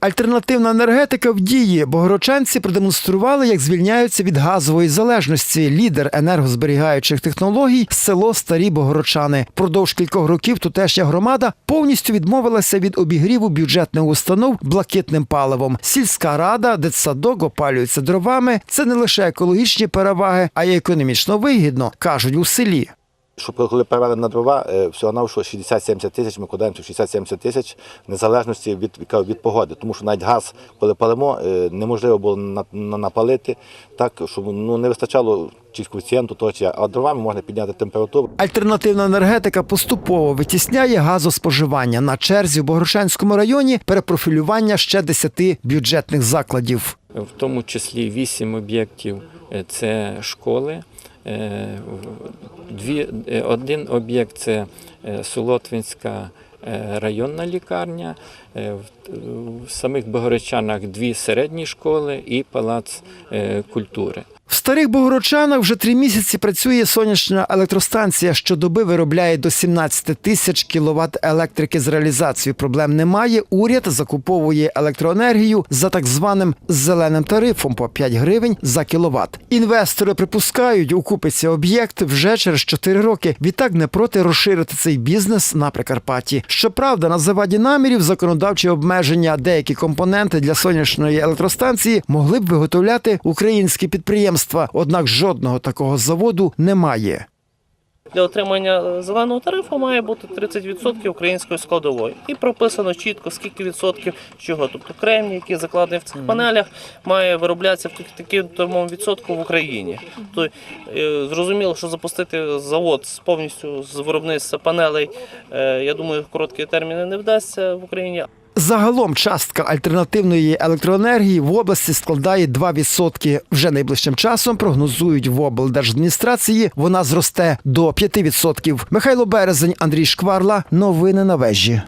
Альтернативна енергетика в дії. Богородчанці продемонстрували, як звільняються від газової залежності. Лідер енергозберігаючих технологій село Старі Богородчани. Продовж кількох років тутешня громада повністю відмовилася від обігріву бюджетних установ блакитним паливом. Сільська рада, дитсадок опалюється дровами. Це не лише екологічні переваги, а й економічно вигідно, кажуть у селі. Щоб коли перевели на дрова, е, всього навшого 60-70 тисяч, ми кладаємо 60-70 тисяч в незалежності від, від, погоди. Тому що навіть газ, коли палимо, е, неможливо було на, на, напалити так, щоб ну, не вистачало чи коефіцієнту, того, чи, а дровами можна підняти температуру. Альтернативна енергетика поступово витісняє газоспоживання. На черзі в Богородчанському районі перепрофілювання ще 10 бюджетних закладів. в тому числі вісім об'єктів е, це школи. Е, Дві, е, один об'єкт це е, Солотвинська районна лікарня, в, самих Богоречанах дві середні школи і палац культури. Старих Богородчанах вже три місяці працює сонячна електростанція. Щодоби виробляє до 17 тисяч кіловат електрики з реалізацією. Проблем немає. Уряд закуповує електроенергію за так званим зеленим тарифом по 5 гривень за кіловат. Інвестори припускають, окупиться об'єкт вже через 4 роки. Відтак не проти розширити цей бізнес на Прикарпатті. Щоправда, на заваді намірів законодавчі обмеження деякі компоненти для сонячної електростанції могли б виготовляти українські підприємства. Однак жодного такого заводу немає. Для отримання зеленого тарифу має бути 30% української складової. І прописано чітко, скільки відсотків чого. Тобто кремній, який закладений в цих панелях, має вироблятися в так- таким тому відсотку в Україні. Тобто, зрозуміло, що запустити завод з повністю з виробництва панелей, е, я думаю, в короткі терміни не вдасться в Україні. Загалом частка альтернативної електроенергії в області складає 2%. Вже найближчим часом прогнозують в облдержадміністрації. Вона зросте до 5%. Михайло Березень, Андрій Шкварла. Новини на вежі.